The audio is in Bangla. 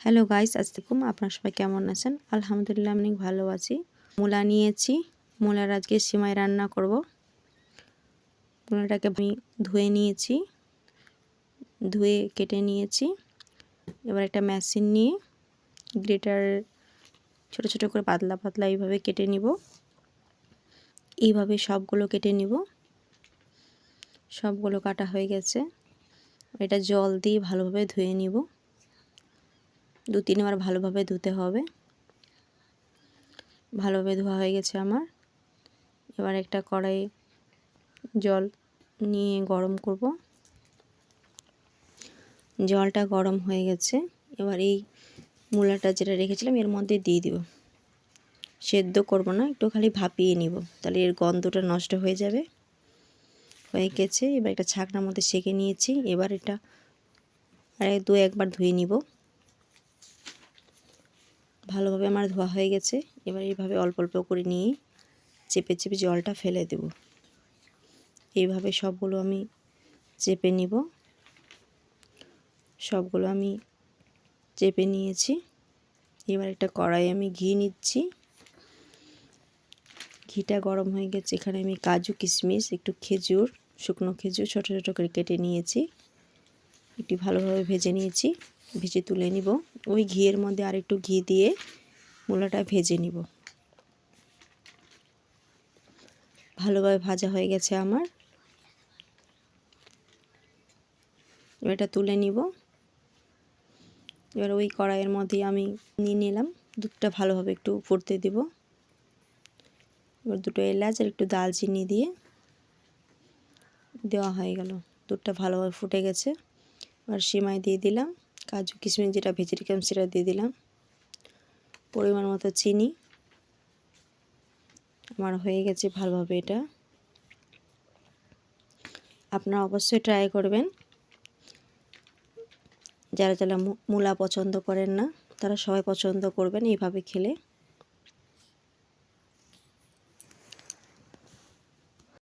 হ্যালো গাইস আসসালামাইকুম আপনার সবাই কেমন আছেন? আলহামদুলিল্লাহ, আমি ভালো আছি। মূলা নিয়েছি। মূলার আজকে সিমাই রান্না করব। মূলাটাকে আমি ধুয়ে নিয়েছি। ধুয়ে কেটে নিয়েছি। এবার একটা মেশিন নিয়ে গ্রেটার ছোট ছোট করে পাতলা পাতলা এইভাবে কেটে নিব। এইভাবে সবগুলো কেটে নিব। সবগুলো কাটা হয়ে গেছে। এটা জল দিয়ে ভালোভাবে ধুয়ে নিব। দু তিনবার ভালোভাবে ধুতে হবে। ভালোভাবে ধোয়া হয়ে গেছে আমার। এবার একটা কড়াই জল নিয়ে গরম করব। জলটা গরম হয়ে গেছে। এবার এই মূলাটা যেটা রেখেছিলাম এর মধ্যে দিয়ে দিব। সেদ্ধ করব না, একটু খালি ভাপিয়ে নিব। তাহলে এর গন্ধটা নষ্ট হয়ে যাবে। হয়ে গেছে, এবার একটা ছাকনার মধ্যে সেঁকে নিয়েছি। এবার এটা আর দু একবার ধুয়ে নিব। ভালোভাবে আমার ধোয়া হয়ে গেছে। এবার এইভাবে অল্প অল্প করে নিয়ে চেপে চেপে জলটা ফেলে দেব। এইভাবে সবগুলো আমি চেপে নিব। সবগুলো আমি চেপে নিয়েছি। এবার একটা কড়াই আমি ঘি নিচ্ছি। ঘিটা গরম হয়ে গেছে। এখানে আমি কাজু, কিশমিশ, একটু খেজুর, শুকনো খেজুর ছোটো ছোটো করে কেটে নিয়েছি। একটু ভালোভাবে ভেজে নিয়েছি। ভেজে তুলে নিব। ওই ঘিয়ের মধ্যে আর একটু ঘি দিয়ে মূলাটা ভেজে নিব। ভালোভাবে ভাজা হয়ে গেছে আমার। এটা তুলে নিব। এবার ওই কড়াইয়ের মধ্যে আমি নিয়ে নিলাম। দুধটা ভালোভাবে একটু ফুটতে দেব। এবার দুটো এলাচ আর একটু দালচিনি দিয়ে দেওয়া হয়ে গেল। দুধটা ভালোভাবে ফুটে গেছে। আর সিমাই দিয়ে দিলাম। কাজু, কিশমিশ যেটা ভেজে রেখেছিলাম সেটা দিয়ে দিলাম। পরিমাণ মতো চিনি। আমার হয়ে গেছে ভালোভাবে এটা। আপনারা অবশ্যই ট্রাই করবেন। যারা যারা মূলা পছন্দ করেন না, তারা সবাই পছন্দ করবেন এইভাবে খেলে।